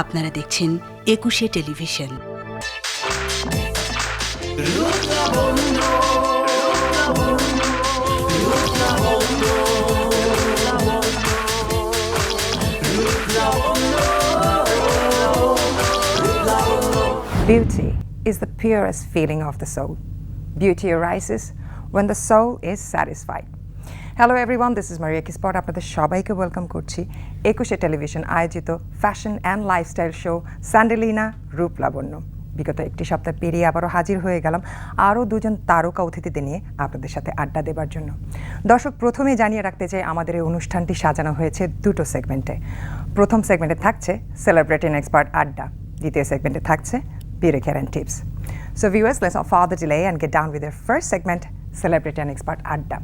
আপনারা দেখছেন Ekushey television Beauty is the purest feeling of the soul. Beauty arises when the soul is satisfied. Hello everyone this is Maria কিসপট আপনাদের সবাইকে welcome করছি Ekushey television আয়োজিত fashion and lifestyle show Sandalina রূপ লাবণ্য বিগত একটি সপ্তাহ পেরিয়ে আবারও হাজির হয়ে গেলাম আরও দুজন তারকা অতিথিদের নিয়ে আপনাদের সাথে আড্ডা দেবার জন্য। দর্শক প্রথমেই জানিয়ে রাখতে চাই আমাদের এই অনুষ্ঠানটি সাজানো হয়েছে দুটো সেগমেন্টে প্রথম সেগমেন্টে থাকছে সেলিব্রিটি এক্সপার্ট আড্ডা। দ্বিতীয় সেগমেন্টে থাকছে and Tips. So viewers, let's not further delay and get down with their first segment, Celebrity and Expert আড্ডা।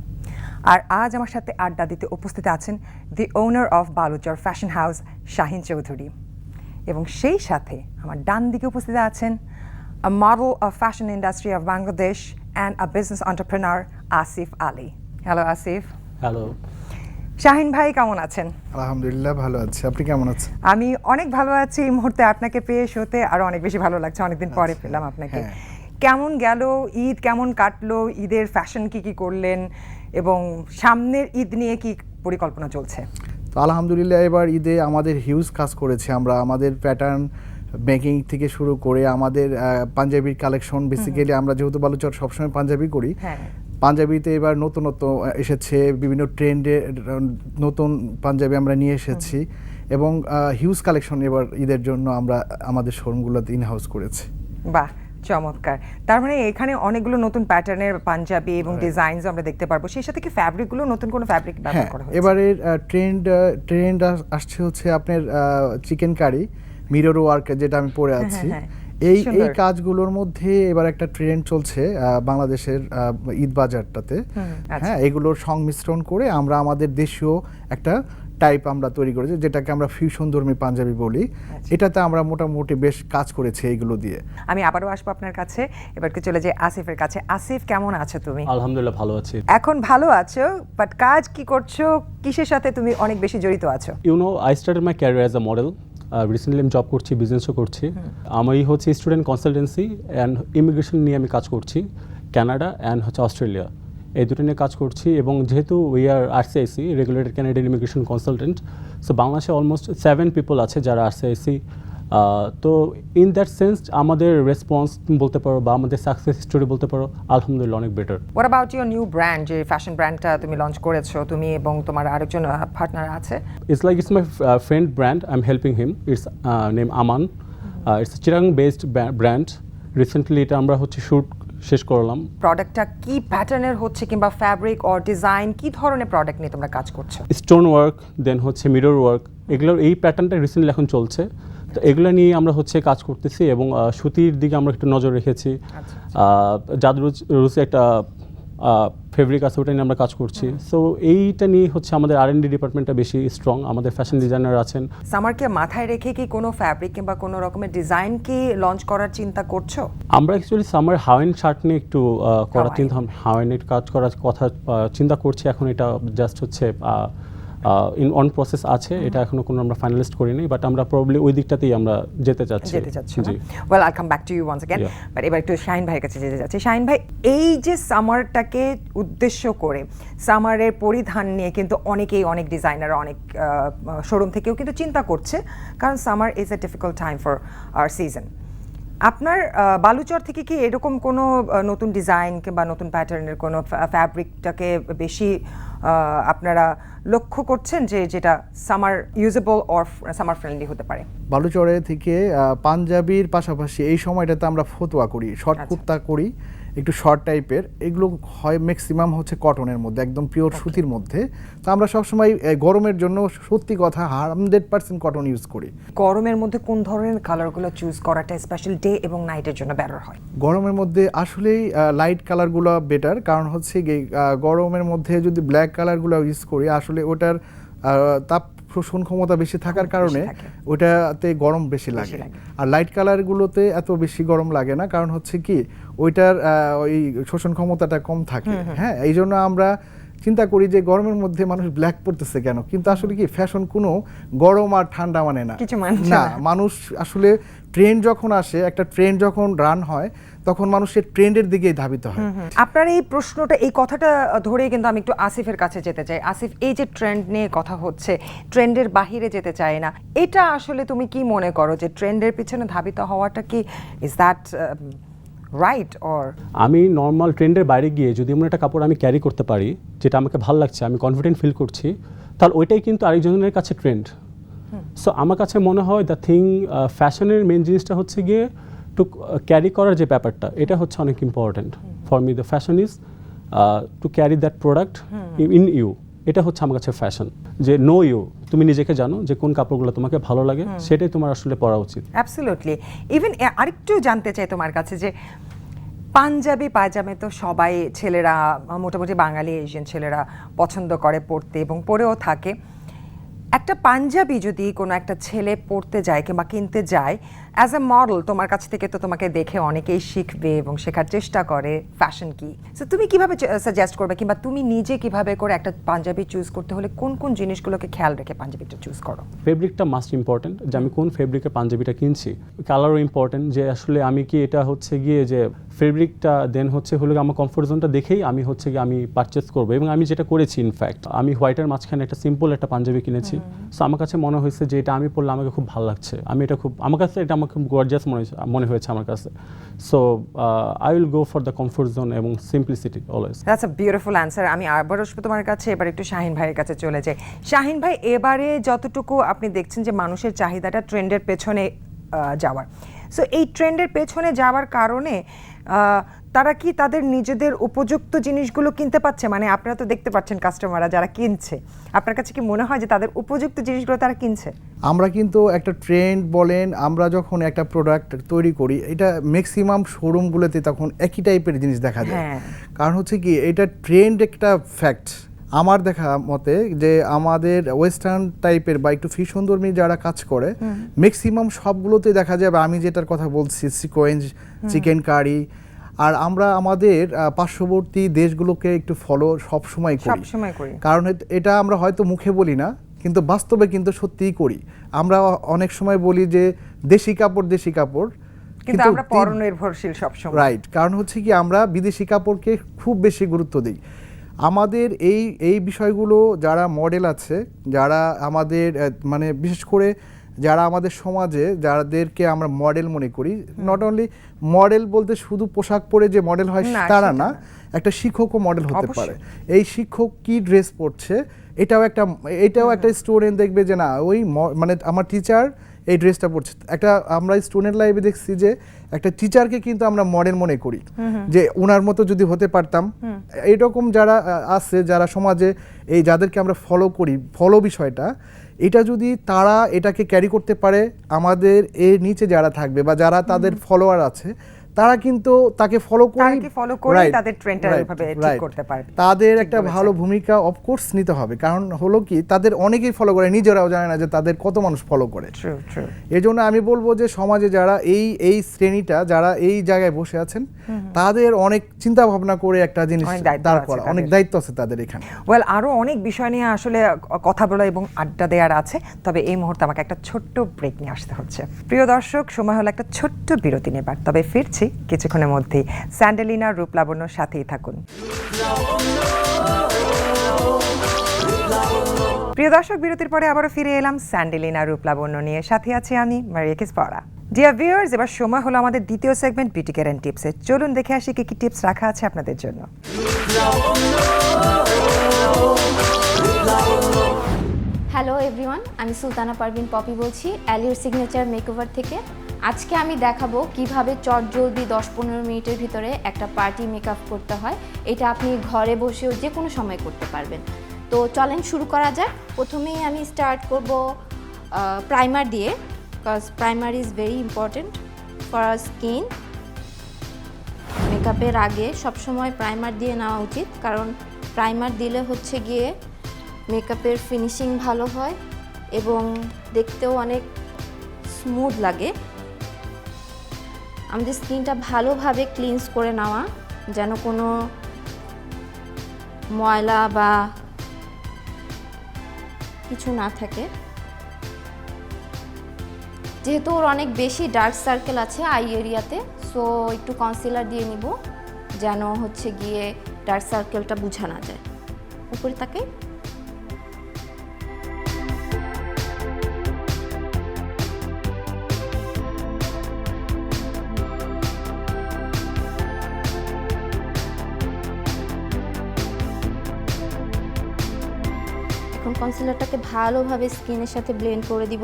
আর আজ আমার সাথে আড্ডা দিতে উপস্থিত আছেন the owner of Baluchar fashion house Shahin Chowdhury. এবং সেই সাথে আমার ডান দিকে উপস্থিত আছেন a model of fashion industry of Bangladesh and a business entrepreneur Asif Ali hello Asif hello Shahin ভাই কেমন আছেন? আলহামদুলিল্লাহ ভালো আছি। আপনি কেমন আছেন? আমি অনেক ভালো আছি এই মুহূর্তে আপনাকে পেয়ে শোতে আরও অনেক বেশি ভালো লাগছে। অনেকদিন পরে পেলাম আপনাকে। হ্যাঁ। কেমন গেল ঈদ? কেমন কাটলো? ঈদের ফ্যাশন কি কি করলেন? এবং সামনের ঈদ নিয়ে কি পরিকল্পনা চলছে? তো আলহামদুলিল্লাহ এবার ঈদে আমাদের হিউজ কাজ করেছি আমরা। আমাদের প্যাটার্ন মেকিং থেকে শুরু করে আমাদের পাঞ্জাবির কালেকশন বেসিক্যালি আমরা যেহেতু বালুচর সবসময় পাঞ্জাবি করি হ্যাঁ। পাঞ্জাবিতে এবার নতুনত্ব এসেছে বিভিন্ন ট্রেন্ডে নতুন পাঞ্জাবি আমরা নিয়ে এসেছি এবং হিউজ কালেকশন এবার ঈদের জন্য আমরা আমাদের শোরুমগুলোতে ইন হাউস করেছি। বাহ! চমৎকার। তার মানে এখানে অনেকগুলো নতুন প্যাটার্নের পাঞ্জাবি এবং ডিজাইনস আমরা দেখতে পারব। সেই সাথে কি ফ্যাব্রিকগুলো নতুন কোনো ফ্যাব্রিক ব্যবহার হ্যাঁ করা হয়েছে? এবারের ট্রেন্ড ট্রেন্ড আসছে হচ্ছে আপনার চিকেন কারি মিরর ওয়ার্ক যেটা আমি পরে আছি। হ্যাঁ, এই এই কাজগুলোর মধ্যে এবার একটা ট্রেন্ড চলছে বাংলাদেশের ঈদ বাজারটাতে। আচ্ছা। হ্যাঁ এগুলোর সংমিশ্রণ করে আমরা আমাদের দেশীয় একটা টাইপ আমরা তৈরি করেছি যেটাকে আমরা ফিউশন ধর্মী পাঞ্জাবি বলি। আচ্ছা। এটাতে আমরা মোটামুটি বেশ কাজ করেছি এইগুলো দিয়ে। আমি আবারও আসব আপনার কাছে। এবারকে চলে যাই আসিফের কাছে। আসিফ কেমন আছো তুমি? আলহামদুলিল্লাহ ভালো আছি। এখন ভালো আছো বাট কাজ কি করছ? কিসের সাথে তুমি অনেক বেশি জড়িত আছো? You know I started my career as a model recently আমি জব করছি বিজনেসও করছি। আমি হচ্ছে স্টুডেন্ট কনসালটেন্সি অ্যান্ড ইমিগ্রেশন নিয়ে আমি কাজ করছি কানাডা অ্যান্ড হচ্ছে অস্ট্রেলিয়া এই দুটো নিয়ে কাজ করছি এবং যেহেতু we are RCIC regulated Canadian immigration consultant so বাংলাদেশে অলমোস্ট সেভেন পিপল আছে যারা আরসিআইসি তো ইন দ্যাট সেন্স আমাদের রেসপন্স বলতে পারো বা আমাদের সাকসেস স্টোরি বলতে পারো আলহামদুলিল্লাহ অনেক better what about your new brand যে ফ্যাশন ব্র্যান্ডটা তুমি লঞ্চ করেছ তুমি এবং তোমার আরেকজন পার্টনার আছে It's like it's my uh, friend brand. I'm helping him it's name Aman it's based ba- brand. Recently এটা আমরা হচ্ছে শুট শেষ করলাম। প্রোডাক্টটা কি প্যাটার্নের হচ্ছে কিংবা ফ্যাব্রিক অর ডিজাইন কি ধরনের প্রোডাক্ট নিয়ে তোমরা কাজ করছ? স্টোন ওয়ার্ক দেন হচ্ছে মিরর ওয়ার্ক এগুলোর এই প্যাটার্নটা রিসেন্টলি এখন চলছে। তো এগুলো নিয়ে আমরা হচ্ছে কাজ করতেছি এবং সুতির দিকে আমরা একটু নজর রেখেছি। আহ, যাদের রুচি- রুচি একটা ফেব্রিক আছে ওটা নিয়ে আমরা কাজ করছি। সো এইটা নিয়ে হচ্ছে আমাদের আর ডি ডিপার্টমেন্টটা বেশি স্ট্রং আমাদের ফ্যাশন ডিজাইনার আছেন। সামারকে মাথায় রেখে কি কোনো ফ্যাব্রিক কিংবা কোনো রকমের ডিজাইন কি লঞ্চ করার চিন্তা করছ? আমরা অ্যাকচুয়ালি সামার হাওয়েন শার্ট নিয়ে একটু করার চিন্তা হাওয়েনের কাজ করার কথা চিন্তা করছি। এখন এটা জাস্ট হচ্ছে ইন অন প্রসেস আছে এটা এখনও কোনো আমরা ফাইনালিস্ট করিনি বাট আমরা প্রবলি ওই দিকটাতেই আমরা যেতে চাচ্ছি। যেতে চাচ্ছ জি। Well I come back to you once Yeah. But এবার একটু শাহিন ভাইয়ের কাছে যেতে যাচ্ছি শাহিন ভাই এই যে সামারটাকে উদ্দেশ্য করে সামারের পরিধান নিয়ে কিন্তু অনেকেই অনেক ডিজাইনার অনেক শোরুম থেকেও কিন্তু চিন্তা করছে কারণ summer is a difficult time for our season আপনার বালুচর থেকে কি এরকম কোনো নতুন ডিজাইন কিংবা নতুন প্যাটার্নের কোনো ফ্যাব্রিকটাকে বেশি আপনারা লক্ষ্য করছেন যে যেটা summer usable or summer friendly হতে পারে বালুচরে থেকে পাঞ্জাবির পাশাপাশি এই সময়টাতে আমরা ফতোয়া করি শর্ট আচ্ছা। কুর্তা করি একটু শর্ট টাইপের এগুলো হয় ম্যাক্সিমাম হচ্ছে কটনের মধ্যে একদম পিওর সুতির মধ্যে। তো আমরা সবসময় গরমের জন্য সত্যি কথা হান্ড্রেড পার্সেন্ট কটন ইউজ করি। গরমের মধ্যে কোন ধরনের কালারগুলো চুজ করাটা স্পেশাল ডে এবং নাইটের জন্য বেটার হয়? গরমের মধ্যে আসলেই লাইট কালারগুলো বেটার কারণ হচ্ছে গরমের মধ্যে যদি ব্ল্যাক কালারগুলো ইউজ করি আসলে ওটার তাপ শোষণ ক্ষমতা বেশি থাকার কারণে ওইটাতে গরম বেশি লাগে। আর লাইট কালারগুলোতে এত বেশি গরম লাগে না কারণ হচ্ছে কি ওইটার ওই শোষণ ক্ষমতাটা কম থাকে। হ্যাঁ এই জন্য আমরা চিন্তা করি যে গরমের মধ্যে মানুষ ব্ল্যাক পড়তেছে কেন? কিন্তু আসলে কি ফ্যাশন কোনো গরম আর ঠান্ডা মানে না। না না। মানুষ আসলে ট্রেন যখন আসে একটা ট্রেন যখন রান হয় তখন মানুষের ট্রেন্ডের দিকে ধাবিত হয়। আপনার এই প্রশ্নটা এই কথাটা ধরেই কিন্তু আমি একটু আসিফের কাছে যেতে চাই। আসিফ এই যে ট্রেন্ড নিয়ে কথা হচ্ছে ট্রেন্ডের বাহিরে যেতে চায় না এটা আসলে তুমি কি মনে করো যে ট্রেন্ডের পিছনে ধাবিত হওয়াটা কি ইজ দ্যাট রাইট অর আমি নর্মাল ট্রেন্ডের বাইরে গিয়ে যদি এমন একটা কাপড় আমি ক্যারি করতে পারি যেটা আমাকে ভালো লাগছে আমি কনফিডেন্ট ফিল করছি তাহলে ওইটাই কিন্তু আরেকজনের কাছে ট্রেন্ড সো আমার কাছে মনে হয় দ্য থিং ফ্যাশনের মেন জিনিসটা হচ্ছে গিয়ে টু ক্যারি করার যে ব্যাপারটা এটা হচ্ছে অনেক important for me the fashion is to carry that product in you এটা হচ্ছে আমার কাছে ফ্যাশন যে নো ইউ তুমি নিজেকে জানো যে কোন কাপড়গুলো তোমাকে ভালো লাগে সেটাই তোমার আসলে পরা উচিত। অ্যাবসলিউটলি ইভেন আরেকটু জানতে চাই তোমার কাছে যে পাঞ্জাবি পায়জামে তো সবাই ছেলেরা মোটামুটি বাঙালি এশিয়ান ছেলেরা পছন্দ করে পড়তে এবং পরেও থাকে। একটা পাঞ্জাবি যদি কোনো একটা ছেলে পড়তে যায় কিংবা কিনতে যায় অ্যাজ এ মডেল তোমার কাছ থেকে তো তোমাকে দেখে অনেকেই শিখবে এবং শেখার চেষ্টা করে ফ্যাশন কি। সো তুমি কীভাবে সাজেস্ট করবে কিংবা তুমি নিজে কীভাবে করে একটা পাঞ্জাবি চুজ করতে হলে কোন কোন জিনিসগুলোকে খেয়াল রেখে পাঞ্জাবিটা চুজ করো? ফেব্রিকটা মাস্ট ইম্পর্টেন্ট যে আমি কোন ফেব্রিকের পাঞ্জাবিটা কিনছি। কালারও ইম্পর্টেন্ট যে আসলে আমি কি এটা হচ্ছে গিয়ে যে ফেব্রিকটা দেন হচ্ছে হলো আমার কমফোর্ট জোনটা দেখেই আমি হচ্ছে গিয়ে আমি পারচেস করব। এবং আমি যেটা করেছি ইনফ্যাক্ট আমি হোয়াইটের মাঝখানে একটা সিম্পল একটা পাঞ্জাবি কিনেছি। সো আমার কাছে মনে হয়েছে যে এটা আমি পরলে আমাকে খুব ভালো লাগছে। আমি এটা খুব আমার কাছে এটা আমার খুব গর্জাস মনে হয়েছে মনে হয়েছে আমার কাছে। So I will go for the comfort zone এবং simplicity always that's a beautiful answer আমি আবার আসব তোমার কাছে এবার একটু শাহিন ভাইয়ের কাছে চলে যাই। শাহিন ভাই এবারে যতটুকু আপনি দেখছেন যে মানুষের চাহিদাটা ট্রেন্ডের পেছনে যাওয়ার। সো এই ট্রেন্ডের পেছনে যাওয়ার কারণে তারা কি তাদের নিজেদের উপযুক্ত জিনিসগুলো কিনতে পাচ্ছে মানে আপনারা তো দেখতে পাচ্ছেন কাস্টমাররা যারা কিনছে। আপনার কাছে কি মনে হয় যে তাদের উপযুক্ত জিনিসগুলো তারা কিনছে? আমরা কিন্তু একটা ট্রেন্ড বলেন আমরা যখন একটা প্রোডাক্ট তৈরি করি এটা ম্যাক্সিমাম শোরুমগুলোতে তখন একই টাইপের জিনিস দেখা যায়। হ্যাঁ। কারণ হচ্ছে কি এটা ট্রেন্ড একটা ফ্যাক্ট আমার দেখা মতে যে আমাদের ওয়েস্টার্ন টাইপের বা একটু ফি সুন্দরমী যারা কাজ করে ম্যাক্সিমাম সবগুলোতে দেখা যায় আমি যেটার কথা বলছি সিকোয়েন্স চিকেন কারি আর আমরা আমাদের পার্শ্ববর্তী দেশগুলোকে একটু ফলো সবসময় করি। সবসময় করি। কারণ এটা আমরা হয়তো মুখে বলি না কিন্তু বাস্তবে কিন্তু সত্যিই করি। আমরা অনেক সময় বলি যে দেশি কাপড় দেশি কাপড় কিন্তু আমরা পরনির্ভরশীল সবসময়। রাইট কারণ হচ্ছে কি আমরা বিদেশি কাপড়কে খুব বেশি গুরুত্ব দিই। আমাদের এই এই বিষয়গুলো যারা মডেল আছে যারা আমাদের মানে বিশেষ করে যারা আমাদের সমাজে যাদেরকে আমরা মডেল মনে করি নট অনলি মডেল বলতে শুধু পোশাক পরে যে মডেল হয় তারা না। একটা শিক্ষকও মডেল হতে পারে। এই শিক্ষক কি ড্রেস পরছে এটাও একটা এটাও একটা স্টুডেন্ট দেখবে যে না ওই ম- মানে আমার টিচার এই ড্রেসটা পরছে। একটা আমরা স্টুডেন্ট লাইফে দেখছি যে একটা টিচারকে কিন্তু আমরা মডেল মনে করি। যে ওনার মতো যদি হতে পারতাম এরকম যারা আছে যারা সমাজে এই যাদেরকে আমরা ফলো করি ফলো বিষয়টা এটা যদি তারা এটাকে ক্যারি করতে পারে আমাদের এর নিচে যারা থাকবে বা যারা তাদের ফলোয়ার আছে তারা কিন্তু তাকে ফলো করে follow করেই তাদের trendটা ওইভাবে ঠিক করতে পারবে। তাদের একটা ভালো ভূমিকা অফকোর্স নিতে হবে। কারণ হলো কি তাদের অনেকেই ফলো করে নিজেরাও জানে না যে তাদের কত মানুষ ফলো করে। এই জন্য আমি বলব যে সমাজে যারা এই এই শ্রেণীটা যারা এই জায়গায় বসে আছেন তাদের অনেক চিন্তা ভাবনা করে একটা জিনিস দাঁড় করা অনেক দায়িত্ব আছে তাদের এখানে। ওয়েল আরও অনেক বিষয় নিয়ে আসলে কথা বলা এবং আড্ডা দেওয়ার আছে তবে এই মুহূর্তে আমাকে একটা ছোট্ট ব্রেক নিয়ে আসতে হচ্ছে। প্রিয় দর্শক সময় হলো একটা ছোট্ট বিরতি নেবার তবে ফিরছি কিছুক্ষণের মধ্যেই স্যান্ডেলিনা রূপলাবণ্যর সাথেই থাকুন। প্রিয় দর্শক, বিরতির পরে আবারও ফিরে এলাম স্যান্ডেলিনা রূপলাবণ্য নিয়ে। সাথে আছি আমি মারিয়াকিস পড়া ডিয়ার ভিউয়ার্স এবার সময় হলো আমাদের দ্বিতীয় সেগমেন্ট বিউটি কেয়ার টিপসের চলুন দেখে আসি কি কি টিপস রাখা আছে আপনাদের জন্য। হ্যালো এভরিওয়ান আমি সুলতানা পারভিন পপি বলছি অ্যালিওর সিগনেচার মেকওভার থেকে। আজকে আমি দেখাবো কীভাবে চট জলদি দশ পনেরো মিনিটের ভিতরে একটা পার্টি মেকআপ করতে হয়। এটা আপনি ঘরে বসেও যে কোনো সময় করতে পারবেন। তো চলেন শুরু করা যাক। প্রথমেই আমি স্টার্ট করব প্রাইমার দিয়ে। Because primer is very important for skin মেকআপের আগে সবসময় প্রাইমার দিয়ে নেওয়া উচিত। কারণ প্রাইমার দিলে হচ্ছে গিয়ে মেকআপের ফিনিশিং ভালো হয় এবং দেখতেও অনেক স্মুথ লাগে। আমাদের স্কিনটা ভালোভাবে ক্লিনস করে নেওয়া, যেন কোনো ময়লা বা কিছু না থাকে। যেহেতু ওর অনেক বেশি ডার্ক সার্কেল আছে আই এরিয়াতে, সো একটু কনসিলার দিয়ে নিব, যেন হচ্ছে গিয়ে ডার্ক সার্কেলটা বোঝা না যায়। উপরে তাকে কনসিলারটাকে ভালোভাবে স্কিনের সাথে ব্লেন্ড করে দিব।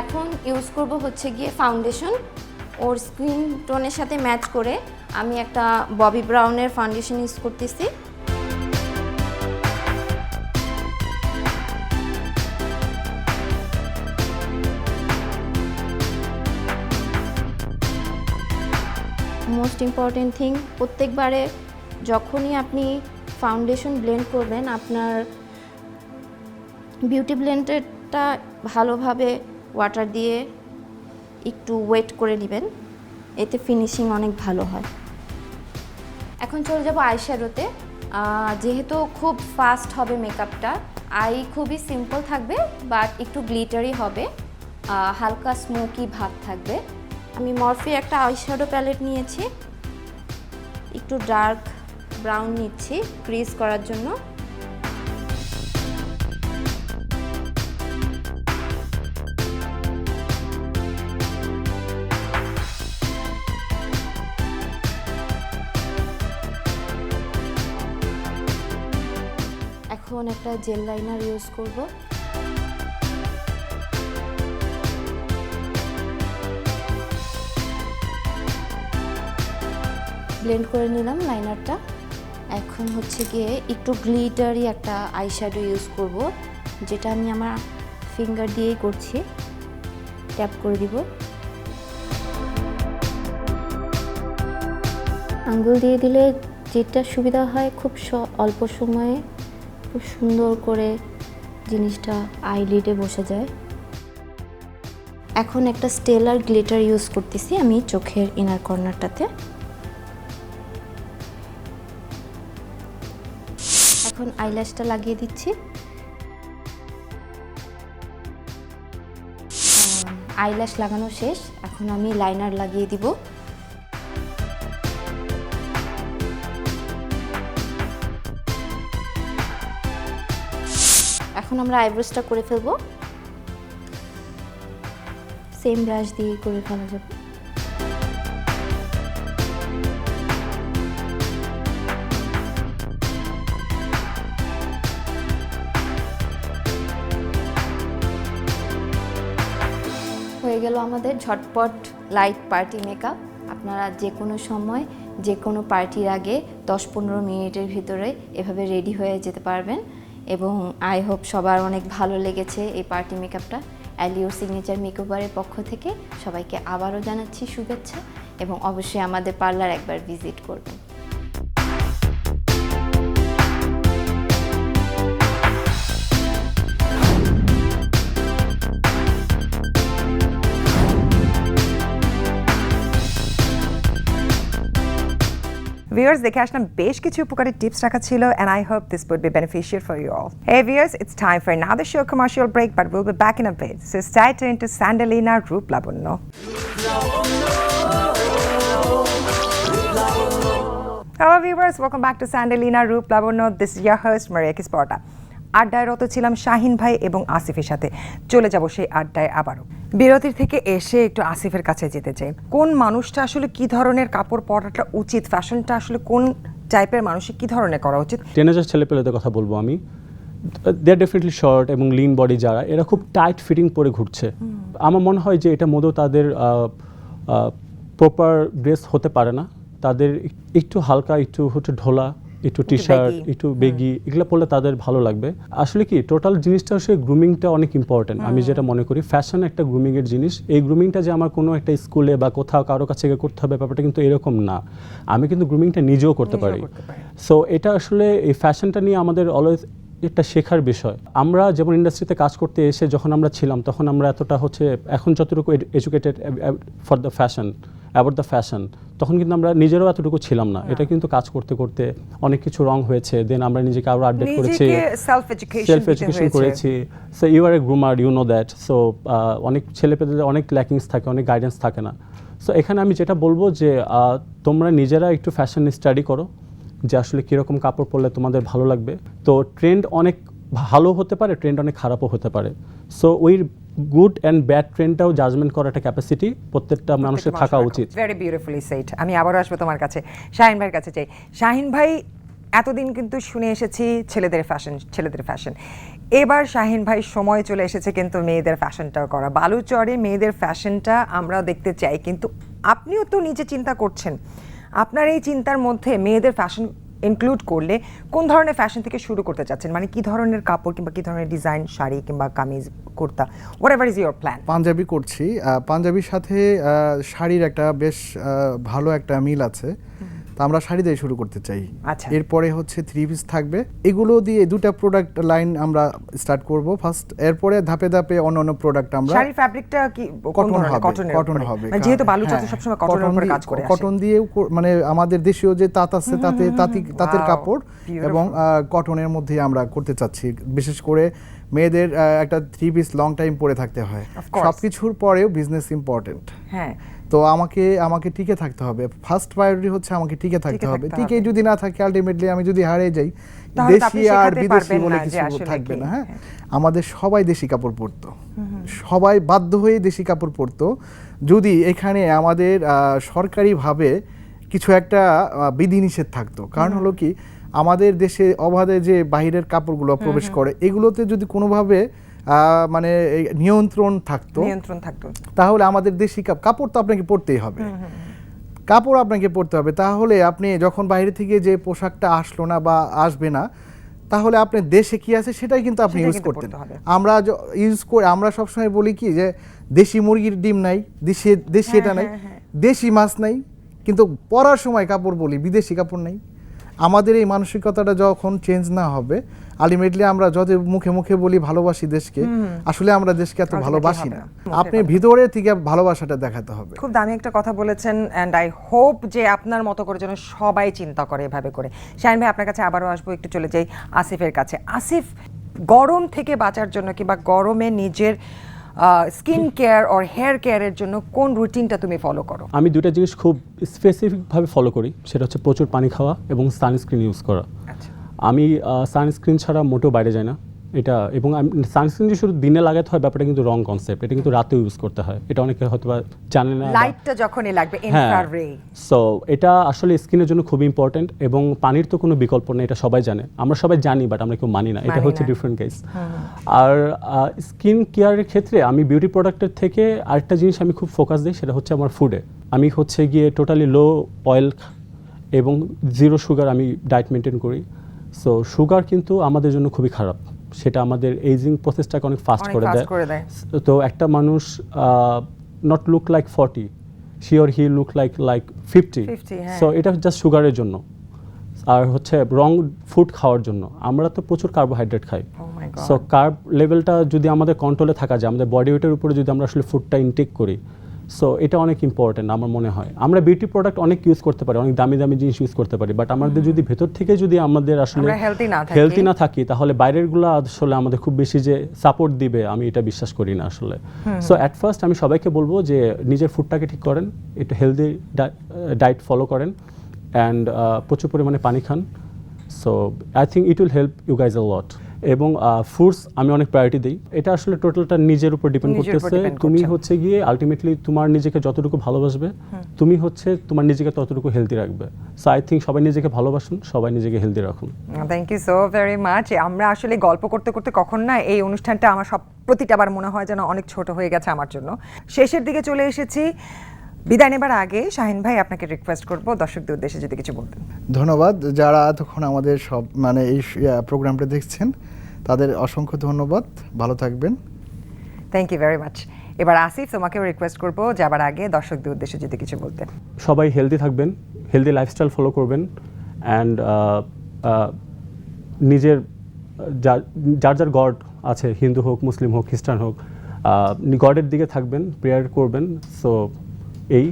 এখন ইউজ করব হচ্ছে গিয়ে ফাউন্ডেশন। ওর স্কিন টোনের সাথে ম্যাচ করে আমি একটা ববি ব্রাউনের ফাউন্ডেশন ইউজ করতেছি। মোস্ট ইম্পর্টেন্ট থিং প্রত্যেকবারে যখনই আপনি ফাউন্ডেশন ব্লেন্ড করবেন, আপনার বিউটি ব্লেন্ডেরটা ভালোভাবে ওয়াটার দিয়ে একটু ওয়েট করে নেবেন, এতে ফিনিশিং অনেক ভালো হয়। এখন চলে যাব আইশ্যাডোতে যেহেতু খুব ফাস্ট হবে মেকআপটা আই খুবই সিম্পল থাকবে বাট একটু গ্লিটারি হবে। হালকা স্মোকি ভাব থাকবে। আমি মরফি একটা আইশ্যাডো প্যালেট নিয়েছি। একটু ডার্ক ব্রাউন নিচ্ছি ক্রিজ করার জন্য। এখন একটা জেল লাইনার ইউজ করব। ব্লেন্ড করে নিলাম লাইনারটা। এখন হচ্ছে গিয়ে একটু গ্লিটারি একটা আইশ্যাডো ইউজ করব, যেটা আমি আমার ফিঙ্গার দিয়েই করছি। ট্যাপ করে দিব। আঙ্গুল দিয়ে দিলে যেটা সুবিধা হয় খুব অল্প সময়ে খুব সুন্দর করে জিনিসটা আইলিডে বসে যায়। এখন একটা স্টেলার গ্লিটার ইউজ করতেছি আমি চোখের ইনার কর্নারটাতে এখন আইল্যাশটা লাগিয়ে দিচ্ছি। আইল্যাশ লাগানো শেষ। এখন আমি লাইনার লাগিয়ে দিব। এখন আমরা আইব্রোসটা করে ফেলব। সেম ব্রাশ দিয়ে করে ফেলা যাবে। হয়ে গেল আমাদের ঝটপট লাইট পার্টি মেকআপ আপনারা যে কোনো সময়, যে কোনো পার্টির আগে দশ পনেরো মিনিটের ভিতরে এভাবে রেডি হয়ে যেতে পারবেন। এবং আই হোপ সবার অনেক ভালো লেগেছে এই পার্টি মেকআপটা অ্যালিওর সিগনেচার মেকওভারের পক্ষ থেকে সবাইকে আবারও জানাচ্ছি শুভেচ্ছা এবং অবশ্যই আমাদের পার্লার একবার ভিজিট করবেন। ভিউয়ার্স দেখে আসলাম বেশ কিছু উপকারী টিপস রাখা ছিল and I hope this would be beneficial for you all. Hey viewers, it's time for another show commercial break, but we'll be back in a bit. So stay tuned to Sandalina Roop Labunno. Hello viewers, welcome back to Sandalina Roop Labunno. This is your host Maria Kisporta. আড্ডায় রত ছিলাম শাহিন ভাই এবং আসিফের সাথে। চলে যাব সেই আড্ডায় আবারও। বিরতির থেকে এসে একটু আসিফের কাছে যেতে চাই। কোন মানুষটা আসলে কি ধরনের কাপড় পরাটা উচিত? ফ্যাশনটা আসলে কোন টাইপের মানুষের কি ধরনের করা উচিত? টিনেজার ছেলেপেলেদের কথা বলব আমি। দে আর ডেফিনেটলি শর্ট এবং লিন বডি যারা এরা খুব টাইট ফিটিং পরে ঘুরছে। আমার মনে হয় যে এটা মধ্যেও তাদের প্রপার ড্রেস হতে পারে না। তাদের একটু হালকা একটু হচ্ছে ঢোলা একটু টি শার্ট একটু বেগি এগুলো পরলে তাদের ভালো লাগবে। আসলে কি টোটাল জিনিসটা হচ্ছে গ্রুমিংটা অনেক ইম্পর্টেন্ট আমি যেটা মনে করি ফ্যাশন একটা গ্রুমিং এর জিনিস। এই গ্রুমিংটা যে আমার কোনো একটা স্কুলে বা কোথাও কারও কাছে করতে হবে ব্যাপারটা কিন্তু এরকম না। আমি কিন্তু গ্রুমিংটা নিজেও করতে পারি। করতে পারি। সো এটা আসলে এই ফ্যাশনটা নিয়ে আমাদের অলওয়েজ একটা শেখার বিষয়। আমরা যেমন ইন্ডাস্ট্রিতে কাজ করতে এসে যখন আমরা ছিলাম তখন আমরা এতটা হচ্ছে এখন যতটুকু educated for the fashion about the fashion তখন কিন্তু আমরা নিজেরও এতটুকু ছিলাম না। এটা কিন্তু কাজ করতে করতে অনেক কিছু রং হয়েছে। দেন আমরা নিজেকে আরও আপডেট করেছি। সেলফ এডুকেশন করেছি। So you are a groomer you know that so অনেক ছেলে ছেলেপেলেদের অনেক ল্যাকিংস থাকে অনেক গাইডেন্স থাকে না। সো এখানে আমি যেটা বলব যে তোমরা নিজেরা একটু ফ্যাশন স্টাডি করো। যে আসলে কীরকম কাপড় পরলে তোমাদের ভালো লাগবে। তো ট্রেন্ড অনেক ভালো হতে পারে ট্রেন্ড অনেক খারাপও হতে পারে। সো ওই গুড অ্যান্ড ব্যাড ট্রেন্ডটাও জাজমেন্ট করার একটা ক্যাপাসিটি প্রত্যেকটা মানুষের থাকা উচিত। ভেরি বিউটিফুলি সেট আমি আবারও আসব তোমার কাছে শাহিন ভাইয়ের কাছে চাই। শাহিন ভাই এতদিন কিন্তু শুনে এসেছি ছেলেদের ফ্যাশন ছেলেদের ফ্যাশন এবার শাহিন ভাই সময় চলে এসেছে কিন্তু মেয়েদের ফ্যাশনটাও করা। বালুচরে মেয়েদের ফ্যাশনটা আমরা দেখতে চাই কিন্তু আপনিও তো নিজে চিন্তা করছেন। আপনার এই চিন্তার মধ্যে মেয়েদের ফ্যাশন ইনক্লুড করলে কোন ধরনের ফ্যাশন থেকে শুরু করতে চাচ্ছেন? মানে কি ধরনের কাপড় কিংবা কি ধরনের ডিজাইন শাড়ি কিংবা kameez kurta whatever is your plan panjabi করছি। পাঞ্জাবির সাথে শাড়ির একটা বেশ ভালো একটা মিল আছে। তা আমরা শাড়ি দিয়ে শুরু করতে চাই। আচ্ছা। এরপরে হচ্ছে থ্রি পিস থাকবে। এগুলো দিয়ে দুটা প্রোডাক্ট লাইন আমরা স্টার্ট করব। ফার্স্ট এরপরে ধাপে ধাপে অন্য অন্য প্রোডাক্ট আমরা শাড়ির ফ্যাব্রিকটা কি কোন কটন ধরনের? হবে কটন হবে মানে যেহেতু বালুচরে সবসময় কটনের কটন উপরে কাজ করে কটন দিয়েও মানে আমাদের দেশীয় যে তাঁত আছে তাতে তাঁতি তাঁতের কাপড় এবং কটনের মধ্যে আমরা করতে চাচ্ছি। বিশেষ করে মেয়েদের একটা থ্রি পিস লং টাইম পরে থাকতে হয়. সবকিছুর পরেও বিজনেস ইম্পর্টেন্ট হ্যাঁ। তো আমাকে আমাকে টিকে থাকতে হবে। ফার্স্ট প্রায়োরিটি হচ্ছে আমাকে টিকে থাকতে হবে। টিকে যদি না থাকে আলটিমেটলি আমি যদি হারিয়ে যাই দেশি আর বিদেশি বলে কিছু থাকবে না হ্যাঁ? হ্যাঁ। আমাদের সবাই দেশি কাপড় পরতো। সবাই বাধ্য হয়ে দেশি কাপড় পরতো। যদি এখানে আমাদের সরকারিভাবে কিছু একটা বিধিনিষেধ থাকতো। কারণ হলো কি আমাদের দেশে অবাধে যে বাইরের কাপড়গুলো প্রবেশ করে এগুলোতে যদি কোনোভাবে মানে নিয়ন্ত্রণ থাকতো। নিয়ন্ত্রণ থাকতো। তাহলে আমাদের দেশি কাপ- কাপড় তো আপনাকে পরতেই হবে। কাপড় আপনাকে পরতে হবে। তাহলে আপনি যখন বাইরে থেকে যে পোশাকটা আসলো না বা আসবে না তাহলে আপনি দেশে কি আছে সেটাই কিন্তু আপনি ইউজ করতেন। হবে। আমরা ইউজ করে আমরা সবসময় বলি কি যে দেশি মুরগির ডিম নাই দেশি দেশি হ্যাঁ, এটা নাই দেশি মাছ নাই কিন্তু পরার সময় কাপড় বলি বিদেশি কাপড় নাই। আমাদের এই মানসিকতাটা যখন চেঞ্জ না হবে আলটিমেটলি আমরা যত মুখে মুখে বলি ভালোবাসি দেশকে আসলে আমরা দেশকে এত ভালোবাসি না। আপনি। ভিতরে থেকে ভালোবাসাটা দেখাতে হবে। খুব দামি একটা কথা বলেছেন অ্যান্ড আই হোপ যে আপনার মতো করে যেন সবাই চিন্তা করে এভাবে করে। শাহিন ভাই আপনার কাছে আবারও আসব একটু চলে যাই আসিফের কাছে। আসিফ গরম থেকে বাঁচার জন্য কিংবা গরমে নিজের স্কিন কেয়ার অর হেয়ার কেয়ারের জন্য কোন রুটিনটা তুমি ফলো করো? আমি দুটা জিনিস খুব স্পেসিফিকভাবে ফলো করি সেটা হচ্ছে প্রচুর পানি খাওয়া এবং সানস্ক্রিন ইউজ করা। আচ্ছা। আমি সানস্ক্রিন ছাড়া মোটেও বাইরে যাই না। এটা এবং সানস্ক্রিন যে শুধু দিনে লাগাতে হয় ব্যাপারটা কিন্তু রং কনসেপ্ট এটা কিন্তু রাতেও ইউজ করতে হয়। এটা অনেকে হয়তো বা জানে না। লাইটটা যখনই লাগবে হ্যাঁ। ইনফ্রারে সো এটা আসলে স্কিনের জন্য খুব ইম্পর্টেন্ট এবং পানির তো কোনো বিকল্প নেই এটা সবাই জানে। আমরা সবাই জানি বাট আমরা কেউ মানি না। এটা হচ্ছে ডিফারেন্ট কেস আর স্কিন কেয়ারের ক্ষেত্রে আমি বিউটি প্রোডাক্টের থেকে আরেকটা জিনিস আমি খুব ফোকাস দিই সেটা হচ্ছে আমার ফুডে আমি হচ্ছে গিয়ে টোটালি লো অয়েল এবং জিরো সুগার আমি ডায়েট মেনটেন করি। সো সুগার কিন্তু আমাদের জন্য খুবই খারাপ। সেটা আমাদের এইজিং প্রসেসটাকে অনেক ফাস্ট করে দেয়। তো একটা মানুষ not look like forty she or he look like like fifty 50। So এটা জাস্ট সুগারের জন্য। আর হচ্ছে রং ফুড খাওয়ার জন্য। আমরা তো প্রচুর কার্বোহাইড্রেট খাই. সো কার্ব লেভেলটা যদি আমাদের কন্ট্রোলে থাকা যায় আমাদের বডি ওয়েটের উপরে যদি আমরা আসলে ফুডটা ইনটেক করি সো এটা অনেক ইম্পর্টেন্ট আমার মনে হয়। আমরা বিউটি প্রোডাক্ট অনেক ইউজ করতে পারি অনেক দামি দামি জিনিস ইউজ করতে পারি বাট আমাদের যদি ভেতর থেকে যদি আমাদের আসলে আমরা না থাকি। হেলদি না থাকি তাহলে বাইরেরগুলো আসলে আমাদের খুব বেশি যে সাপোর্ট দিবে আমি এটা বিশ্বাস করি না আসলে। সো অ্যাট ফার্স্ট আমি সবাইকে বলব যে নিজের ফুডটাকে ঠিক করেন একটু হেলদি ডায়েট ফলো করেন অ্যান্ড প্রচুর পরিমাণে পানি খান। So I think it will help you guys a lot এবং ফুডস আমি অনেক প্রায়োরিটি দিই। এটা আসলে টোটালটা নিজের উপর ডিপেন্ড করতেছে। তুমি হচ্ছে গিয়ে আলটিমেটলি তোমার নিজেকে যতটুকু ভালোবাসবে তুমি হচ্ছে তোমার নিজেকে ততটুকু হেলদি রাখবে। সো আই থিঙ্ক সবাই নিজেকে ভালোবাসুন সবাই নিজেকে হেলদি রাখুন। Thank you so very much আমরা আসলে গল্প করতে করতে কখন না এই অনুষ্ঠানটা আমার সব প্রতিটা বার মনে হয় যেন অনেক ছোট হয়ে গেছে আমার জন্য। শেষের দিকে চলে এসেছি বিদায় নেবার আগে শাহিন ভাই আপনাকে রিকোয়েস্ট করব দর্শকদের উদ্দেশ্যে যদি কিছু বলতেন। ধন্যবাদ। যারা এতক্ষণ আমাদের সব মানে এই প্রোগ্রামটা দেখছেন তাদের অসংখ্য ধন্যবাদ। ভালো থাকবেন। থ্যাংক ইউ ভেরি মাচ এবার আসিফ তোমাকেও রিকোয়েস্ট করব যাবার আগে দর্শকদের উদ্দেশ্যে যদি কিছু বলতেন। সবাই হেলদি থাকবেন হেলদি লাইফস্টাইল ফলো করবেন অ্যান্ড নিজের যা- যার যার গড আছে হিন্দু হোক মুসলিম হোক খ্রিস্টান হোক গডের দিকে থাকবেন প্রেয়ার করবেন সো এই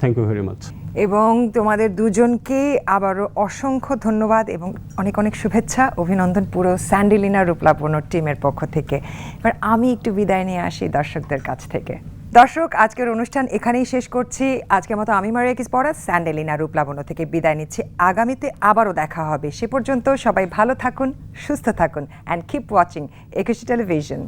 থ্যাংক ইউ ভেরি মাচ এবং তোমাদের দুজনকে আবারও অসংখ্য ধন্যবাদ এবং অনেক অনেক শুভেচ্ছা, অভিনন্দন পুরো স্যান্ডেলিনা রূপলাপনোর টিমের পক্ষ থেকে। এবার আমি একটু বিদায় নিয়ে আসি দর্শকদের কাছ থেকে। দর্শক, আজকের অনুষ্ঠান এখানেই শেষ করছি। আজকের মতো আমি মারিয়া কিস পড়া স্যান্ডেলিনা রূপলাবন্য থেকে বিদায় নিচ্ছি। আগামীতে আবারও দেখা হবে। সে পর্যন্ত সবাই ভালো থাকুন, সুস্থ থাকুন and keep watching Ekushey television.